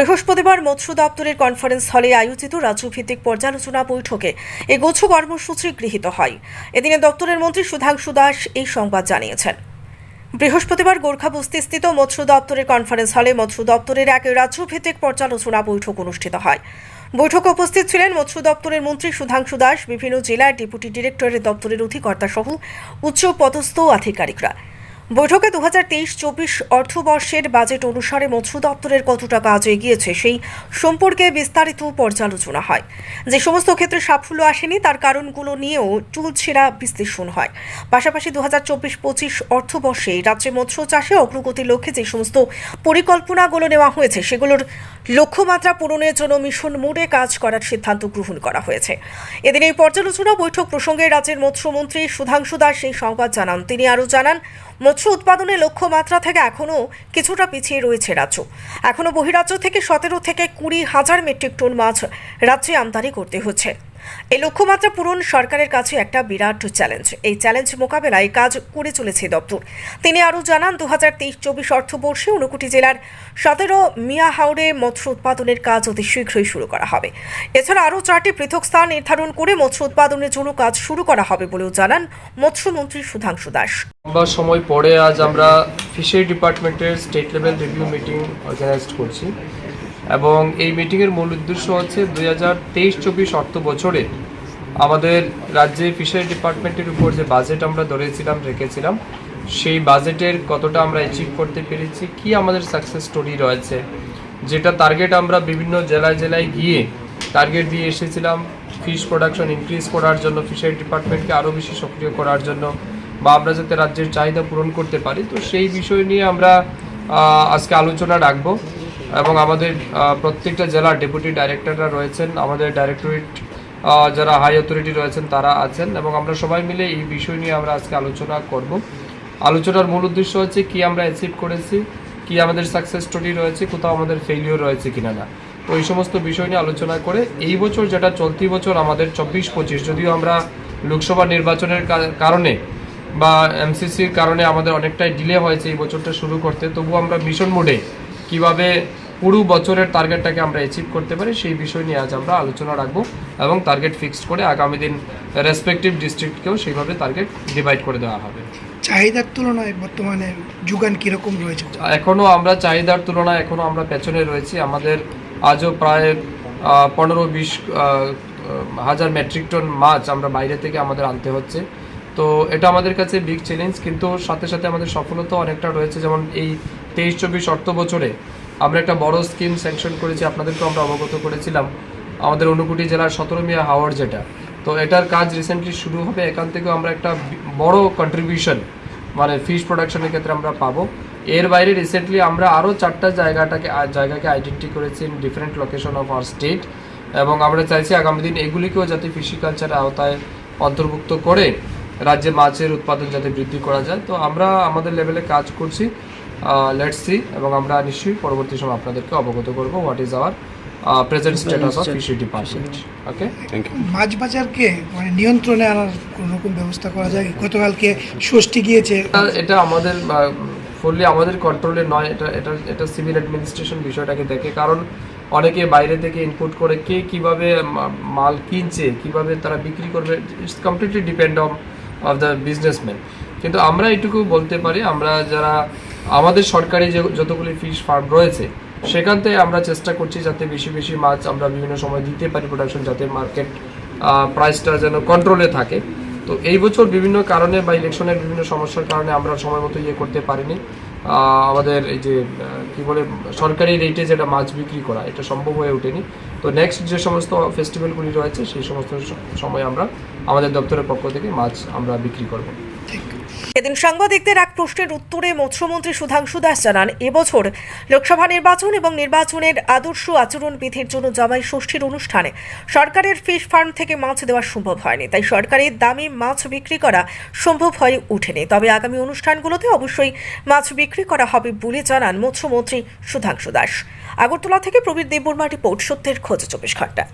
বৃহস্পতিবার মৎস্য দপ্তরের কনফারেন্স হলে আয়োজিত রাজ্যভিত্তিক পর্যালোচনা বৈঠকে এ গুচ্ছ কর্মসূচি গৃহীত হয়। এদিনে দপ্তরের মন্ত্রী সুধাংশু দাস এই সংবাদ জানিয়েছেন। বৃহস্পতিবার গোর্খা বস্তিস্থিত মৎস্য দপ্তরের কনফারেন্স হলে মৎস্য দপ্তরের এক রাজ্যভিত্তিক পর্যালোচনা বৈঠক অনুষ্ঠিত হয়। বৈঠকে উপস্থিত ছিলেন মৎস্য দপ্তরের মন্ত্রী সুধাংশু দাস, বিভিন্ন জেলার ডেপুটি ডিরেক্টরের দপ্তরের অধিকর্তা সহ উচ্চ পদস্থ আধিকারিকরা। বৈঠকে দু হাজার তেইশ চব্বিশ অর্থবর্ষের বাজেট অনুসারে মৎস্য দপ্তরের কতটা কাজ এগিয়েছে সেই সম্পর্কে বিস্তারিত পর্যালোচনা হয়। যে সমস্ত ক্ষেত্রে সাফল্য আসেনি, তার কারণগুলো নিয়েও চুলছেরা বিশ্লেষণ হয়। পাশাপাশি দু হাজার চব্বিশ পঁচিশ অর্থবর্ষে রাজ্যে মৎস্য চাষে অগ্রগতির লক্ষ্যে যে সমস্ত পরিকল্পনাগুলো নেওয়া হয়েছে, সেগুলোর লক্ষ্যমাত্রা পূরণের জন্য মিশন মোডে কাজ করার সিদ্ধান্ত গ্রহণ করা হয়েছে। এদিন এই পর্যালোচনা বৈঠক প্রসঙ্গে রাজ্যের মৎস্যমন্ত্রী সুধাংশু দাস সেই সংবাদ জানান। তিনি আরও জানান মৎস্য উৎপাদনের লক্ষ্যমাত্রা থেকে এখনও কিছুটা পিছিয়ে রয়েছে রাজ্য। এখনও বহিরাজ্য থেকে সতেরো থেকে কুড়ি হাজার মেট্রিক টন মাছ রাজ্যে আমদানি করতে হচ্ছে। এই লক্ষ্যমাত্রা পূরণ সরকারের কাছে একটা বিরাট চ্যালেঞ্জ এই চ্যালেঞ্জ মোকাবেলায় কাজ করে চলেছে দপ্তর। তিনি আরও জানান দু হাজার তেইশ চব্বিশ অর্থবর্ষে ঊনকোটি জেলার সতেরো মিয়া হাওড়ে মৎস্য উৎপাদনের কাজ অতি শীঘ্রই শুরু করা হবে। এছাড়া আরও চারটি পৃথক স্থান নির্ধারণ করে মৎস্য উৎপাদনের জন্য কাজ শুরু করা হবে বলেও জানান মৎস্যমন্ত্রী সুধাংশু দাস। লম্বা সময় পরে আজ আমরা ফিশারি ডিপার্টমেন্টের state level review meeting organise করছি। এবং এই মিটিংয়ের মূল উদ্দেশ্য হচ্ছে দুই হাজার তেইশ চব্বিশ অর্থ বছরে আমাদের রাজ্যে ফিশারি ডিপার্টমেন্টের উপর যে বাজেট আমরা ধরেছিলাম, রেখেছিলাম, সেই বাজেটের কতটা আমরা অ্যাচিভ করতে পেরেছি, কি আমাদের সাকসেস স্টোরি রয়েছে, যেটা টার্গেট আমরা বিভিন্ন জেলায় জেলায় গিয়ে টার্গেট দিয়ে এসেছিলাম ফিশ প্রোডাকশন ইনক্রিজ করার জন্য ফিশারি ডিপার্টমেন্টকে আরও বেশি সক্রিয় করার জন্য, বা আমরা যাতে রাজ্যের চাহিদা পূরণ করতে পারি, তো সেই বিষয় নিয়ে আমরা আজকে আলোচনা রাখব। এবং আমাদের প্রত্যেকটা জেলার ডেপুটি ডাইরেক্টররা রয়েছেন। আমাদের ডাইরেক্টরেট যারা হাই অথরিটি রয়েছেন, তারা আছেন এবং আমরা সবাই মিলে এই বিষয় নিয়ে আমরা আজকে আলোচনা করব। আলোচনার মূল উদ্দেশ্য হচ্ছে কি আমরা অ্যাচিভ করেছি, কি আমাদের সাকসেস স্টোরি রয়েছে, কোথাও আমাদের ফেলিওর রয়েছে কিনা না। এই সমস্ত বিষয় নিয়ে আলোচনা করে এই বছর যেটা চলতি বছর আমাদের চব্বিশ পঁচিশ, যদিও আমরা লোকসভা নির্বাচনের কারণে বা এমসিসির কারণে আমাদের অনেকটাই ডিলে হয়েছে এই বছরটা শুরু করতে তবু আমরা মিশন মোডে কীভাবে পুরো বছরের টার্গেটটাকে আমরা অ্যাচিভ করতে পারি সেই বিষয় নিয়ে আজ আমরা আলোচনা রাখব এবং টার্গেট ফিক্সড করে আগামী দিন রেসপেক্টিভ ডিস্ট্রিক্টকেও সেইভাবে টার্গেট ডিভাইড করে দেওয়া হবে। চাহিদার তুলনায় বর্তমানে যোগান কীরকম রয়েছে? এখনও আমরা চাহিদার তুলনায় এখনও আমরা পেছনে রয়েছি। আমাদের আজও প্রায় পনেরো বিশ হাজার মেট্রিক টন মাছ আমরা বাইরে থেকে আমাদের আনতে হচ্ছে। তো এটা আমাদের কাছে বিগ চ্যালেঞ্জ কিন্তু সাথে সাথে আমাদের সফলতা অনেকটা রয়েছে। যেমন এই তেইশ চব্বিশ অর্থ বছরে আমরা একটা বড় স্কিম স্যাংশন করেছি, আপনাদেরকেও আমরা অবগত করেছিলাম, আমাদের অনুকুটি জেলার সতেরো মিয়া হাওয়ার যেটা। তো এটার কাজ রিসেন্টলি শুরু হবে, এখান থেকেও আমরা একটা বড় কন্ট্রিবিউশন মানে ফিশ প্রোডাকশনের ক্ষেত্রে আমরা পাবো। এর বাইরে রিসেন্টলি আমরা আরও চারটা জায়গাটাকে জায়গাকে আইডেন্টি করেছি in different location of our state এবং আমরা চাইছি আগামী দিন এগুলিকেও যাতে ফিশিকালচারের আওতায় অন্তর্ভুক্ত করে রাজ্যে মাছের উৎপাদন যাতে বৃদ্ধি করা যায়। তো আমরা আমাদের লেভেলে কাজ করছি। লেটস সি এবং আমরা নিশ্চয়ই পরবর্তী সময় আপনাদেরকে অবগত করব what is our present status of fishery department okay মাছ বাজারকে মানে নিয়ন্ত্রণে আনার কোনো রকম ব্যবস্থা করা যায়? গতকালকে ষষ্ঠী গিয়েছে। এটা- আমাদের ফুললি আমাদের কন্ট্রোলে নয়। এটা এটা এটা সিভিল অ্যাডমিনিস্ট্রেশন বিষয়টাকে দেখে। কারণ অনেকে বাইরে থেকে ইনপুট করে কে কীভাবে মা- মাল কিনছে কীভাবে তারা বিক্রি করবে। It's completely depend on of the businessman কিন্তু আমরা এটুকু বলতে পারি, আমরা যারা আমাদের সরকারি যে যতগুলি ফিশ ফার্ম রয়েছে, সেখান থেকে আমরা চেষ্টা করছি যাতে বেশি বেশি মাছ আমরা বিভিন্ন সময় দিতে পারি প্রোডাকশন যাতে মার্কেট প্রাইসটা যেন কন্ট্রোলে থাকে। তো এই বছর বিভিন্ন কারণে বা ইলেকশনের বিভিন্ন সমস্যার কারণে আমরা সময় মতো ইয়ে করতে পারিনি। আমাদের এই যে কি বলে, সরকারি রেটে যেটা মাছ বিক্রি করা, এটা সম্ভব হয়ে ওঠেনি। তো নেক্সট যে সমস্ত ফেস্টিভ্যালগুলি রয়েছে, সেই সমস্ত সময় আমরা আমাদের দপ্তরের পক্ষ থেকে মাছ আমরা বিক্রি করব। এদিন সাংবাদিকদের এক প্রশ্নের উত্তরে মৎস্যমন্ত্রী সুধাংশু দাস জানান, এবছর লোকসভা নির্বাচন এবং নির্বাচনের আদর্শ আচরণ বিধির জন্য জামাই ষষ্ঠীর অনুষ্ঠানে সরকারের ফিশ ফার্ম থেকে মাছ দেওয়া সম্ভব হয়নি। তাই সরকারের দামে মাছ বিক্রি করা সম্ভব হয়ে ওঠেনি। তবে আগামী অনুষ্ঠানগুলোতে অবশ্যই মাছ বিক্রি করা হবে বলে জানান মৎস্যমন্ত্রী সুধাংশু দাস। আগরতলা থেকে প্রবীর দেববর্মা রিপোর্ট, সত্যের খোঁজ চব্বিশ ঘণ্টা।